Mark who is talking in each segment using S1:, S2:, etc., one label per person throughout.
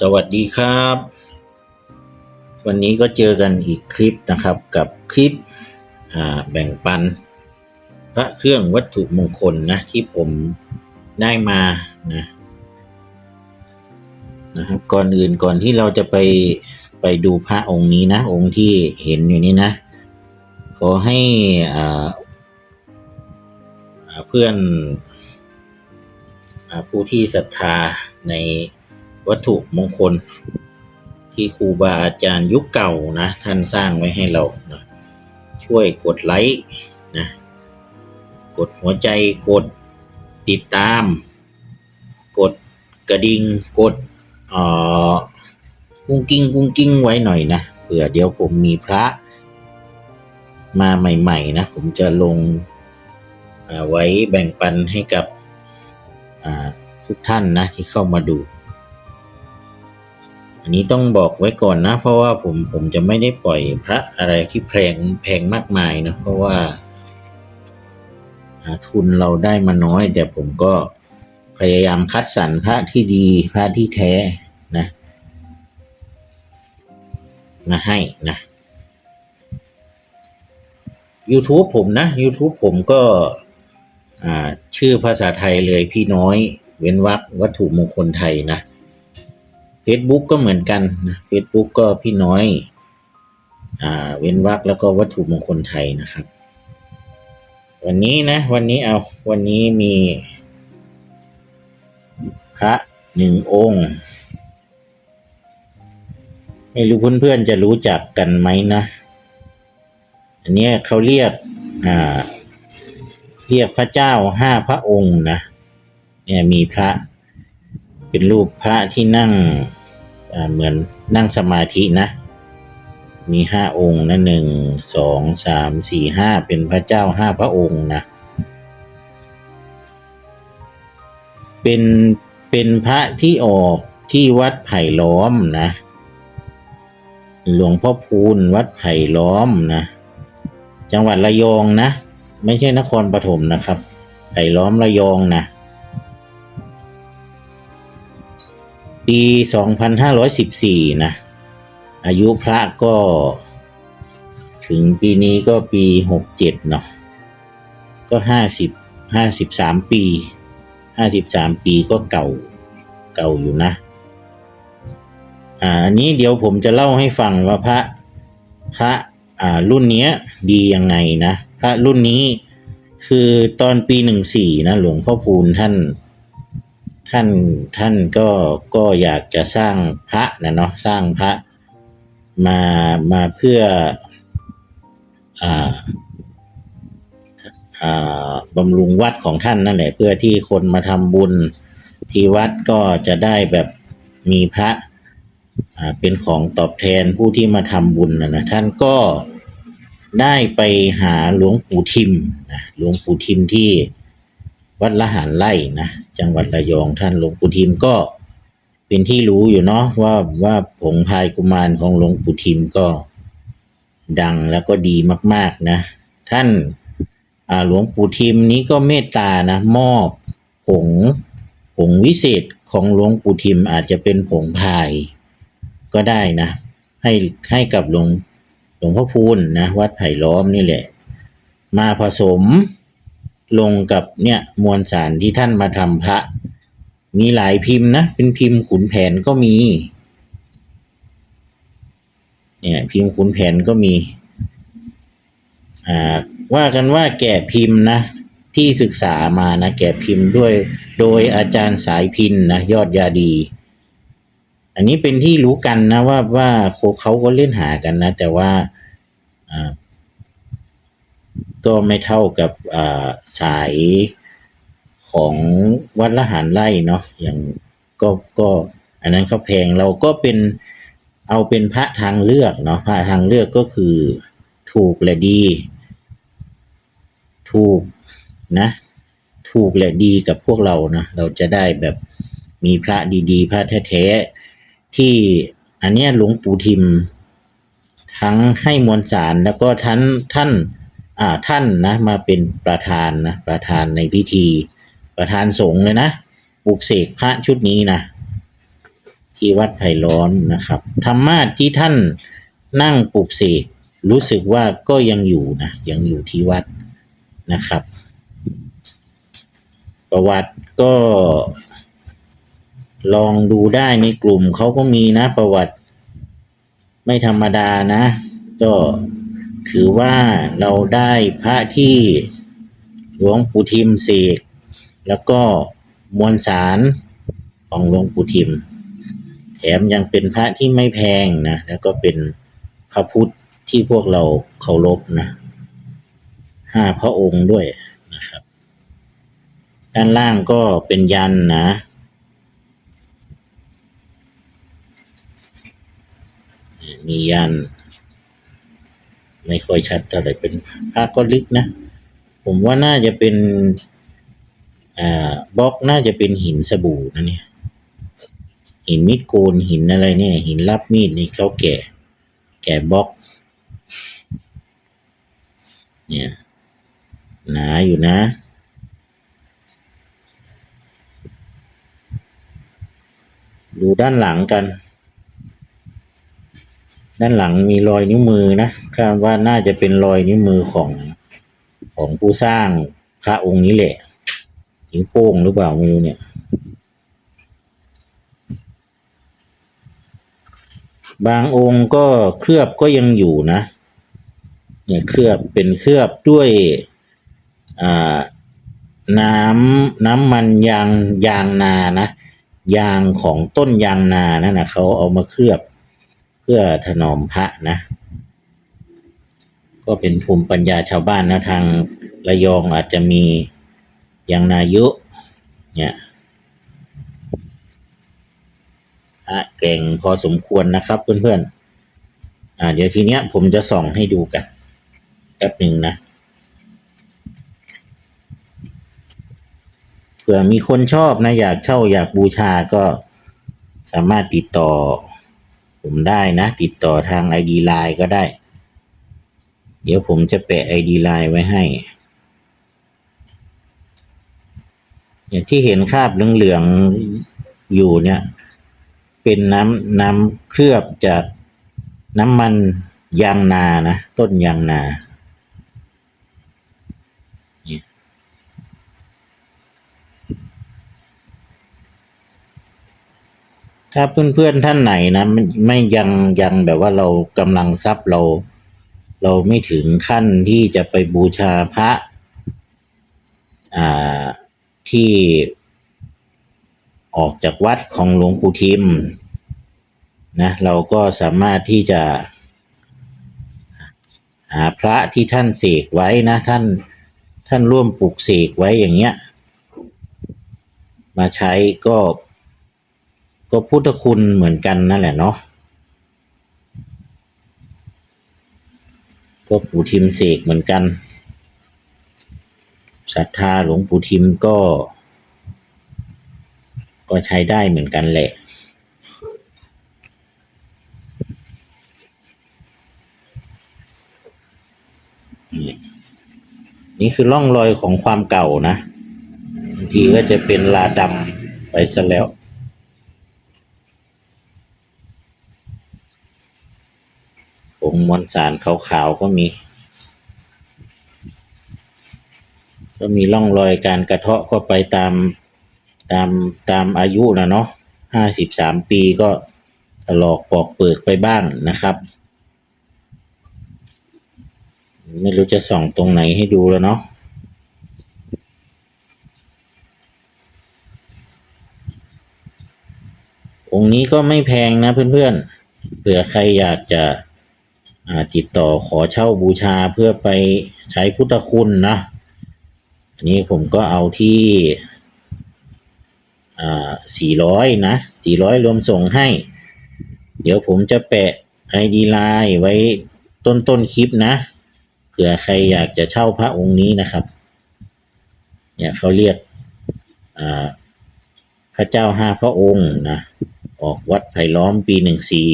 S1: สวัสดีครับ วันนี้ก็เจอกันอีกคลิปนะครับกับคลิปแบ่งปัน พระเครื่องวัตถุมงคลนะที่ผมได้มานะนะครับก่อนอื่นก่อนที่เราจะไปไปดูพระองค์นี้นะ องค์ที่เห็นอยู่นี้นะ ขอให้อ่าเพื่อนอผู้ที่ศรัทธาใน วัตถุมงคล ที่ครูบาอาจารย์ยุคเก่านะ ท่านสร้างไว้ให้เรานะช่วยกดไลค์นะกดหัวใจกดติดตาม กดกระดิ่งกดเอ่อกุ้งกิ้งกุ้งกิ้งไว้หน่อยนะเผื่อเดี๋ยวผมมีพระมาใหม่ ๆ นะ ผมจะลงไว้แบ่งปันให้กับทุกท่านนะที่เข้ามาดู อันนี้ต้องบอกไว้ก่อนนะ เพราะว่าผมผมจะไม่ได้ปล่อยพระอะไรที่แพงแพงมากมายนะเพราะว่าอ่าทุนเราได้มาน้อย แต่ผมก็พยายามคัดสรรพระที่ดีพระที่แท้นะมาให้นะ YouTube ผมนะ YouTube ผมก็ชื่อภาษาไทยเลยพี่น้อย เว้นวรรควัตถุมงคลไทยนะ Facebook ก็เหมือนกันนะ Facebook ก็พี่น้อยอ่าเว้นวรรคแล้วก็วัตถุมงคลไทยนะครับ วันนี้นะ วันนี้เอาวันนี้มี พระหนึ่งองค์ ไม่รู้เพื่อนๆจะรู้จักกันไหมนะ อันนี้เขาเรียกอ่าเรียกพระเจ้าห้าพระองค์นะ เนี่ยมีพระ เป็นรูปพระที่นั่งเหมือนนั่งสมาธินะ มีห้าองค์นะหนึ่งสองสามสี่ห้าเป็นพระเจ้าห้าพระองค์นะ เป็นเป็นพระที่ออกที่วัดไผ่ล้อมนะ หลวงพ่อพูนวัดไผ่ล้อมนะ จังหวัดระยองนะ ไม่ใช่นครปฐมนะครับ ไผ่ล้อมระยองนะ 2514 นะ อายุพระก็ ถึงปีนี้ก็ปี 67 เนาะก็ 50 53 ปี 53 ปีก็เก่าเก่าอยู่นะ อ่าอันนี้เดี๋ยวผมจะเล่าให้ฟังว่าพระพระอ่ารุ่นเนี้ยดียังไงนะ พระรุ่นนี้คือตอนปี 14 นะ หลวงพ่อพูนท่าน ท่านท่านก็ก็อยากจะสร้างพระนะเนาะสร้างพระมามาเพื่ออ่าอ่าบำรุงวัดของท่านนั่นแหละ เพื่อที่คนมาทำบุญที่วัดก็จะได้แบบมีพระอ่าเป็นของตอบแทนผู้ที่มาทำบุญนะนะท่านก็ได้ไปหาหลวงปู่ทิมนะหลวงปู่ทิมที่ วัดละหารไร่นะจังหวัดระยองท่านหลวงปู่ทิมก็เป็นที่รู้อยู่เนาะว่าว่าผงพายกุมารของหลวงปู่ทิมก็ดังแล้วก็ดีมาก ๆนะ ท่านอาหลวงปู่ทิมนี้ก็เมตตานะ มอบผงผงวิเศษของหลวงปู่ทิมอาจจะเป็นผงพายก็ได้นะ ให้ให้กับหลวงหลวงพ่อพูนนะ วัดไผ่ล้อมนี่แหละ มาผสม ลงกับเนี่ยมวลสารที่ท่านมาทำพระ มีหลายพิมพ์นะ เป็นพิมพ์ขุนแผนก็มี เนี่ยพิมพ์ขุนแผนก็มี อ่าว่ากันว่าแกะพิมพ์นะ ที่ศึกษามานะ แกะพิมพ์ด้วย โดยอาจารย์สายพินนะ ยอดยาดี อันนี้เป็นที่รู้กันนะว่าว่าเขาก็เล่นหากันนะ แต่ว่า ก็ไม่เท่ากับสายของวัดละหารไร่เนาะอย่างก็ก็อันนั้นเขาแพงเราก็เป็นเอาเป็นพระทางเลือกเนาะพระทางเลือกก็คือถูกและดี ถูกนะ ถูกและดีกับพวกเรานะเราจะได้แบบมีพระดีๆ พระแท้ๆที่อันเนี้ยหลวงปู่ทิม ทั้งให้มวลสารแล้วก็ท่านท่าน ท่านนะมาเป็นประธานนะประธานในพิธี ประธานสงฆ์เลยนะปลุกเสกพระชุดนี้นะที่วัดไผ่ล้อมนะครับธรรมาที่ท่านนั่งปลูกเสกรู้สึกว่าก็ยังอยู่นะยังอยู่ที่วัดนะครับ ประวัติก็ ลองดูได้ในกลุ่มเขาก็มีนะประวัติ ไม่ธรรมดานะ ก็ ถือว่าเราได้พระที่หลวงปู่ทิมเสกแล้วก็มวลสารของหลวงปู่ทิม แถมยังเป็นพระที่ไม่แพงนะแล้วก็เป็นพระพุทธที่พวกเราเคารพนะห้าพระองค์ด้วยนะครับ ด้านล่างก็เป็นยันนะ มียัน ไม่ค่อยชัดเท่าไหร่เป็นภาพก็ลึกนะ ผมว่าน่าจะเป็นอ่าบล็อกน่าจะเป็นหินสบู่นะเนี่ย หินมิดโกนหินอะไรเนี่ย หินรับมีดนี่เขาแก่ แก่บล็อก เนี่ยหนาอยู่นะดูด้านหลังกัน ด้านหลังมีรอยนิ้วมือนะคาดว่าน่าจะเป็นรอยนิ้วมือของของผู้สร้างพระองค์นี้แหละนิ้วโป้งหรือเปล่าไม่รู้เนี่ย บางองค์ก็เคลือบก็ยังอยู่นะ เนี่ยเคลือบเป็นเคลือบด้วยอ่าน้ำน้ำมันยางยางนานะ ยางของต้นยางนานั่นนะเขาเอามาเคลือบ เพื่อถนอมพระนะ ก็เป็นภูมิปัญญาชาวบ้านนะทางระยองอาจจะมีอย่างนายอะเนี่ยพระเก่งพอสมควรนะครับเพื่อนๆอ่าเดี๋ยวทีเนี้ยผมจะส่องให้ดูกันแป๊บหนึ่งนะเผื่อมีคนชอบนะ อยากเช่าอยากบูชาก็สามารถติดต่อ ผมได้นะ ติดต่อทาง ID Line ก็ได้ เดี๋ยวผมจะแปะ ID Line ไว้ให้ อย่างที่เห็นคราบเหลืองๆอยู่เนี่ย เป็นน้ำน้ำเคลือบจากน้ำมันยางนานะ ต้นยางนา ถ้าเพื่อนๆท่านไหนนะไม่ไม่ยังยังแบบว่าเรากำลังทรัพย์เรา เราไม่ถึงขั้นที่จะไปบูชาพระอ่าที่ออกจากวัดของหลวงปู่ทิมนะเราก็สามารถที่จะ หาพระที่ท่านเสกไว้นะท่านท่านร่วมปลูกเสกไว้อย่างเงี้ย มาใช้ก็ ก็พุทธคุณเหมือนกันนั่นแหละเนาะก็ปู่ทิมเสกเหมือนกันศรัทธาหลวงปู่ทิมก็ ก็ใช้ได้เหมือนกันแหละนี่คือร่องรอยของความเก่านะบางทีก็จะเป็นลาดำไปซะแล้ว งมวลสารขาวๆก็มี ก็มีร่องรอยการกระเทาะก็ไปตามตามตามอายุนะเนาะห้าสิบสามปีก็ถลอกปอกเปิกไปบ้างนะครับ ไม่รู้จะส่องตรงไหนให้ดูแล้วเนาะองค์นี้ก็ไม่แพงนะเพื่อนๆเผื่อใครอยากจะ ติดต่อขอเช่าบูชาเพื่อไปใช้พุทธคุณนะอันนี้ผมก็เอาที่อ่าสี่ร้อยนะสี่ร้อยรวมส่งให้ เดี๋ยวผมจะแปะ ID Line ไว้ต้นต้นๆคลิปนะ เผื่อใครอยากจะเช่าพระองค์นี้นะครับ เนี่ยเขาเรียกอ่าพระเจ้าห้าพระองค์นะ ออกวัดไผ่ล้อมปีหนึ่งสี่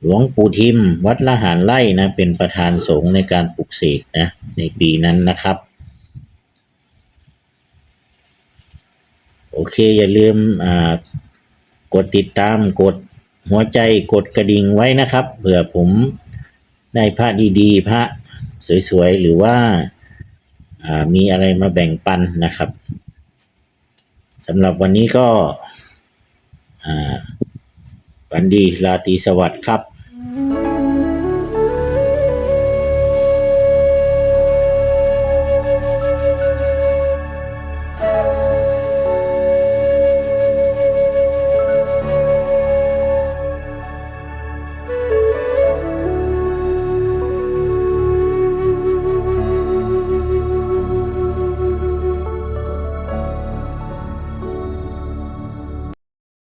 S1: หลวงปู่ทิม วัดละหารไร่นะ เป็นประธานสงฆ์ในการปลุกเสกนะ ในปีนั้นนะครับ โอเค อย่าลืมกดติดตามกดหัวใจกดกระดิ่งไว้นะครับเผื่อผมได้พระดีๆ พระสวยๆ หรือว่าามีอะไรมาแบ่งปันนะครับสำหรับวันนี้ก็วันดีราตรีสวัสดิ์ครับ Mm-hmm.